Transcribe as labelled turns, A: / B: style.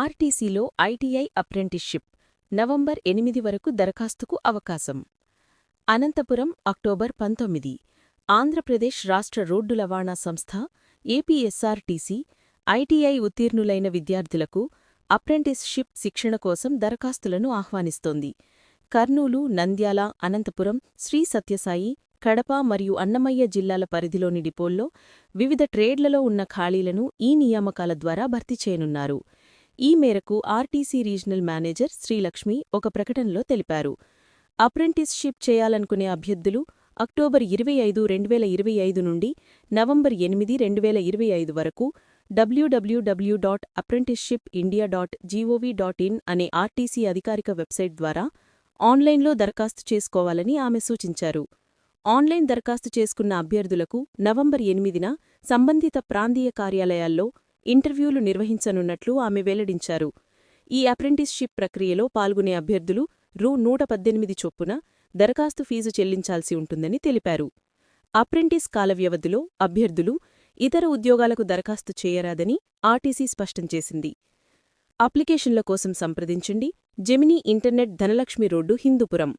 A: ఆర్టీసీలో ITI apprenticeship November ఎనిమిది వరకు దరఖాస్తుకు అవకాశం. అనంతపురం అక్టోబర్ పంతొమ్మిది. ఆంధ్రప్రదేశ్ రాష్ట్ర రోడ్డు రవాణా సంస్థ ఏపీఎస్ఆర్టీసీ ఐటీఐ ఉత్తీర్ణులైన విద్యార్థులకు అప్రెంటిస్షిప్ శిక్షణ కోసం దరఖాస్తులను ఆహ్వానిస్తోంది. కర్నూలు నంద్యాల అనంతపురం శ్రీ సత్యసాయి కడప మరియు అన్నమయ్య జిల్లాల పరిధిలోని డిపోల్లో వివిధ ట్రేడ్లలో ఉన్న ఖాళీలను ఈ నియామకాల ద్వారా భర్తీ చేయనున్నారు. ఈ మేరకు ఆర్టీసీ రీజనల్ మేనేజర్ శ్రీలక్ష్మి ఒక ప్రకటనలో తెలిపారు. అప్రెంటిస్షిప్ చేయాలనుకునే అభ్యర్థులు అక్టోబర్ ఇరవై ఐదు రెండువేల ఇరవై ఐదు నుండి నవంబర్ ఎనిమిది రెండువేల ఇరవై ఐదు వరకు W W W dot apprenticeship India dot G O V dot in అనే ఆర్టీసీ అధికారిక వెబ్సైట్ ద్వారా ఆన్లైన్లో దరఖాస్తు చేసుకోవాలని ఆమె సూచించారు. ఆన్లైన్ దరఖాస్తు చేసుకున్న అభ్యర్థులకు నవంబర్ ఎనిమిదిన సంబంధిత ప్రాంతీయ కార్యాలయాల్లో ఇంటర్వ్యూలు నిర్వహించనున్నట్లు ఆమె వెల్లడించారు. ఈ అప్రెంటిస్షిప్ ప్రక్రియలో పాల్గొనే అభ్యర్థులు రూ. నూట పద్దెనిమిది చొప్పున దరఖాస్తు ఫీజు చెల్లించాల్సి ఉంటుందని తెలిపారు. అప్రెంటిస్ కాల వ్యవధిలో అభ్యర్థులు ఇతర ఉద్యోగాలకు దరఖాస్తు చేయరాదని ఆర్టీసీ స్పష్టం చేసింది. అప్లికేషన్ల కోసం సంప్రదించండి. Gemini internet Dhanalakshmi road Hindupuram.